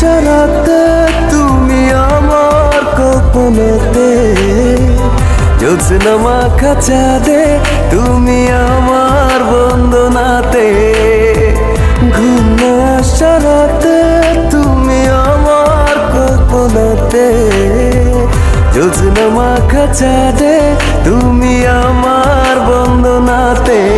সারাতে তুমি আমার কল্পনাতে। জোৎস্না খাঁচা দে, তুমি আমার বন্দনাতে। ঘুম সারাতে তুমি আমার কল্পনাতে। জোৎস্না খাঁচা দে, তুমি আমার বন্দনাতে।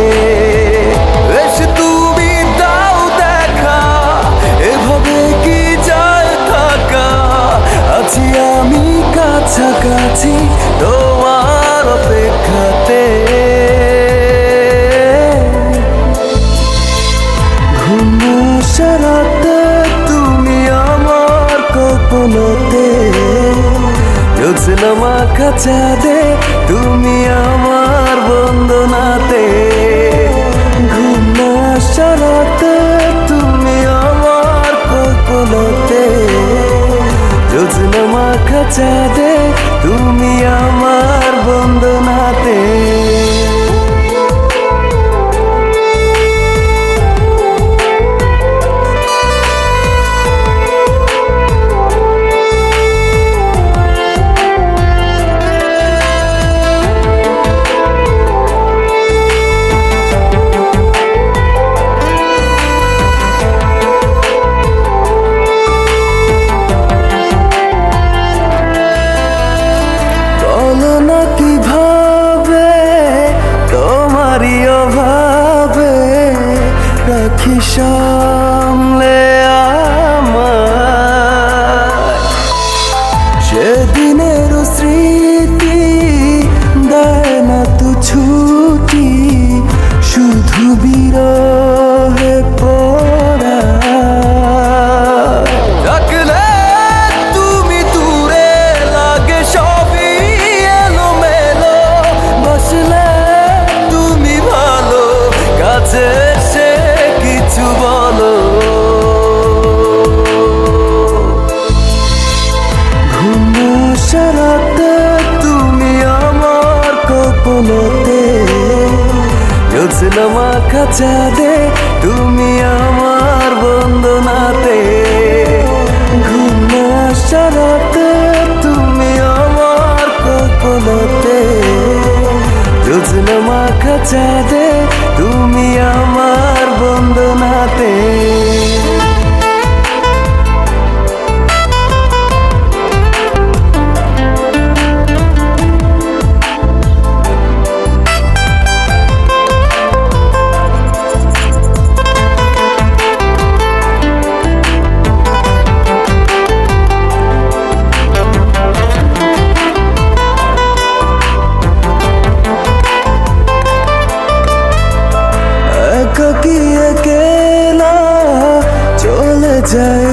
জোৎস্না মাখা দে, তুমি আমার বন্দনাতে। ঘুমাসারাতে তুমি আমার কল্পনাতে। জোৎস্না মাখা চাঁদে তুমি আমার রাখি সামলে আমার। সেদিনের স্মৃতি দেয় না তো ছুটি শুধু বিরহে ঘুমাসারাতে তুমি আমার কল্পনাতে। জোৎস্না মাখা চাঁদে তুমি আমার বন্দনাতে। ঘুমাসারাতে তুমি আমার কল্পনাতে। জোৎস্না মাখা চাঁদে একাকি একেলা চলে যায়?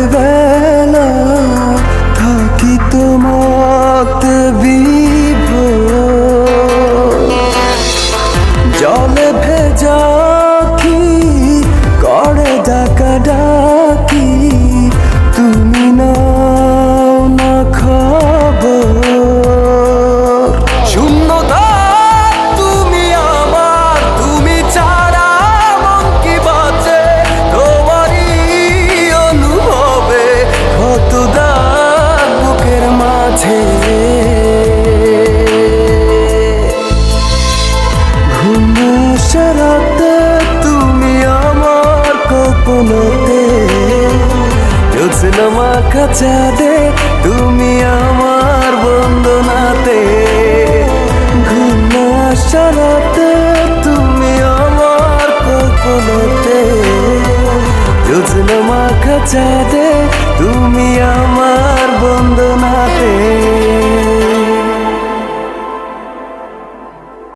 সিনেমা মাখা দে, তুমি আমার বন্দনাতে। ঘুমা সারাতে তুমি আমার কখনোতে যোজন মাখা দে, তুমি আমার বন্দনাতে।